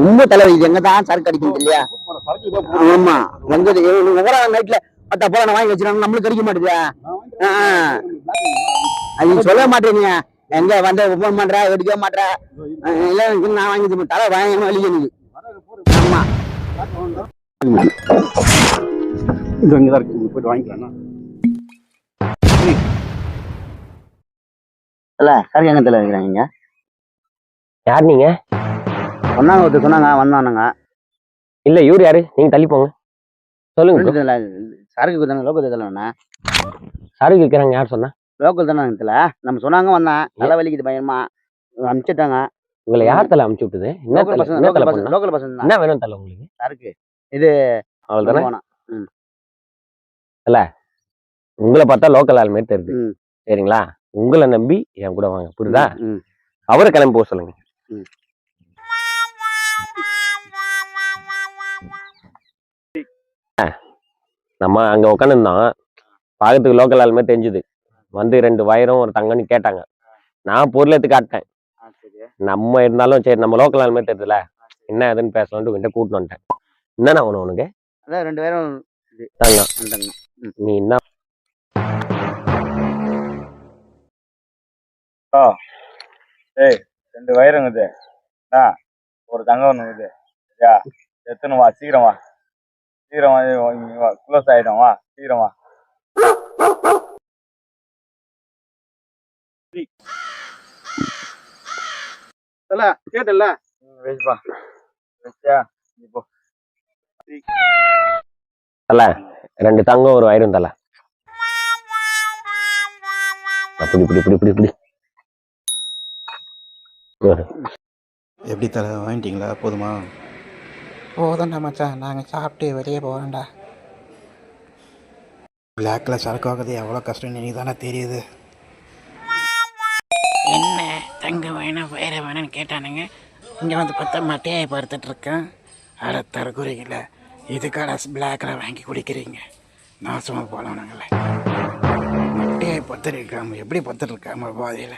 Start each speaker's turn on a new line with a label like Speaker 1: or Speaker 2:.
Speaker 1: ரொம்ப தலைவலி எங்க தான் சரக்கு அடிக்கும் இல்லையா. ஆமா. எங்க ஒவ்வொரு நைட்ல பத்தா போல நான் வாங்கி வச்சிருக்காங்க. நம்மளுக்கு கிடைக்க
Speaker 2: வாங்கி
Speaker 1: அது சொல்ல மாட்டேங்க எங்க வந்து ஓபன் பண்ற எடுக்க மாட்டேற இல்ல நான் வாங்கி. தலை வாங்கணும் வலிக்கு எனக்கு. ஆமா.
Speaker 2: இது இங்கே தான் இருக்கு. போயிட்டு வாங்கிக்கலாம்
Speaker 1: இல்ல சரக்கு எங்க தலை வைக்கிறாங்க
Speaker 3: யார் நீங்க?
Speaker 1: சொன்னாங்க ஒருத்தர் சொன்னாங்க வந்தானுங்க.
Speaker 3: இல்ல இவர் யாரு? நீங்க தள்ளி போங்க. சொல்லுங்க bro.
Speaker 1: சரக்கு தானே லோக்கல் தானே
Speaker 3: சரக்கு விற்கிறாங்க யார் சொன்னா?
Speaker 1: லோக்கல் தானே இதுல நம்ம சொன்னாங்க வந்தேன். தலை வலிக்குது பயமா அனுப்பிச்சிட்டாங்க.
Speaker 3: உங்களை யார் தலை அமுச்சு விட்டுது? என்ன
Speaker 1: லோக்கல்
Speaker 3: தலை?
Speaker 1: பசங்க
Speaker 3: என்ன தலை
Speaker 1: லோக்கல் பசங்க
Speaker 3: பண்ணா?
Speaker 1: லோக்கல் பசங்க தான்.
Speaker 3: என்ன வேணும் தலை உங்களுக்கு?
Speaker 1: சரக்கு. இது
Speaker 3: அவள் தானே?
Speaker 1: போனா
Speaker 3: உங்களை பார்த்தா லோக்கல் ஆள் மாதிரி தெரியுது.
Speaker 1: ம்.
Speaker 3: சரிங்களா? உங்களை நம்பி என் கூட வாங்க. புரியுதா?
Speaker 1: ம்.
Speaker 3: அவரை கிளம்பி போக சொல்லுங்க.
Speaker 1: ம்.
Speaker 3: நம்ம அங்க உட்காந்துருந்தோம் பார்க்கறதுக்கு லோக்கல் ஆள் மாதிரி தெரிஞ்சுது. வந்து ரெண்டு வயரும் ஒரு தங்கன்னு கேட்டாங்க. நான் பொருள் எடுத்து காட்டேன் நம்ம இருந்தாலும் சரி நம்ம லோக்கல் ஆள் மாதிரி தெரியுதுல என்ன ஏதுன்னு பேசலான்ட்டு கிட்ட கூட்டின்னு வந்துட்டேன். என்னண்ணா ஒன்று உனக்கு?
Speaker 1: அதான் ரெண்டு பேரும்
Speaker 3: தங்கம். நீ என்ன?
Speaker 4: ரெண்டு வயிறுங்குது. ஒரு தங்கம் ஒண்ணுங்குது சரியா? எத்தனை வா சீக்கிரம் வா. சீக்கிரம் வா க்ளோஸ் ஆயிடும் வா சீக்கிரம். வா
Speaker 2: தல கேட்டல
Speaker 4: வச்சுப்பா வச்சியா? இப்போ
Speaker 3: தல ரெண்டு தங்கம் ஒரு வயிறும் தல. அப்படி இப்படி இப்படி இப்படி இப்படி
Speaker 2: எப்படி தல வாங்கிட்டீங்களா? போதுமா?
Speaker 5: போதும்டா மச்சான். நாங்கள் சாப்பிட்டு வெளியே போகிறோம்டா
Speaker 2: பிளாக்ல சரக்கு வாங்குறது எவ்வளோ கஷ்டம் நீ தானே தெரியுது.
Speaker 5: என்ன தங்க வேணும் வேற வேணும்னு கேட்டானுங்க. இங்கே வந்து பார்த்தா மட்டையை படுத்துட்ருக்கேன் அட தரக்குறையில் இதுக்கான பிளாக்கில் வாங்கி குடிக்கிறீங்க. நாசமாக போகலாம் நாங்களே மட்டையை பத்துருக்காம எப்படி பத்துட்ருக்காம பாதையில்?